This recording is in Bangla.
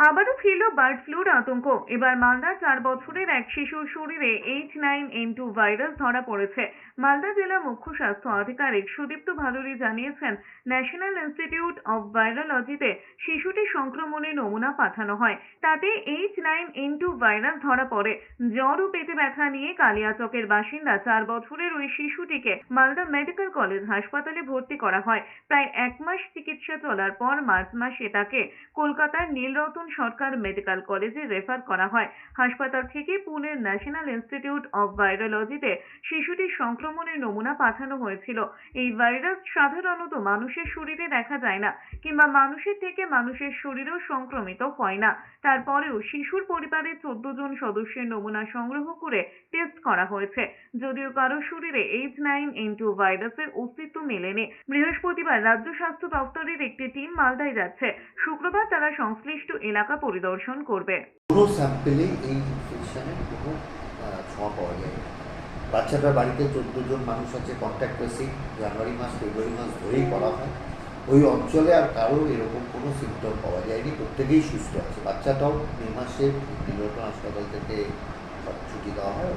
আবারও ফিরল বার্ড ফ্লুর আতঙ্ক। এবার মালদা চার বছরের এক শিশুর শরীরে H nine N two virus ধরা পড়েছে। মালদা জেলা মুখ্য স্বাস্থ্য আধিকারিক সুদীপ্ত ভাদুরী জানিয়েছেন, ন্যাশনাল ইনস্টিটিউট অব ভাইরোলজিতে শিশুটির সংক্রমণের নমুনা পাঠানো হয়। তাতে H nine N two virus ধরা পড়ে। জ্বর ও পেটে ব্যথা নিয়ে কালিয়াচকের বাসিন্দা চার বছরের ওই শিশুটিকে মালদা মেডিকেল কলেজ হাসপাতালে ভর্তি করা হয়। প্রায় এক মাস চিকিৎসা চলার পর মার্চ মাসে তাকে কলকাতার নীলরতন সরকার মেডিকেল কলেজে রেফার করা হয়। হাসপাতাল থেকে পুনের ন্যাশনাল ইনস্টিটিউট অব ভাইরোলজিতে শিশুটির সংক্রমণের নমুনা পাঠানো হয়েছিল। এই ভাইরাস সাধারণত মানুষের শরীরে দেখা যায় না, কিংবা মানুষের থেকে মানুষের শরীরেও সংক্রমিত হয় না। তারপরেও শিশুর পরিবারের চোদ্দ জন সদস্যের নমুনা সংগ্রহ করে টেস্ট করা হয়েছে। যদিও কারও শরীরে এইচ নাইন এন টু ভাইরাসের অস্তিত্ব মেলেনি। বৃহস্পতিবার রাজ্য স্বাস্থ্য দপ্তরের একটি টিম মালদায় যাচ্ছে। শুক্রবার তারা সংশ্লিষ্ট এলাকা পরিদর্শন করবে। পুরো এই ইনফেকশনের ছোঁয়া পাওয়া যায় বাড়িতে চোদ্দ জন মানুষ আছে কন্ট্যাক্ট ট্রেসিং জানুয়ারি মাস, ফেব্রুয়ারি মাস ধরেই করা হয়। ওই অঞ্চলে আর কারও এরকম কোনো সিমটম পাওয়া যায়নি, প্রত্যেকেই সুস্থ আছে। বাচ্চাটাও মে মাসে বিভিন্ন হাসপাতাল থেকে ছুটি দেওয়া হয়।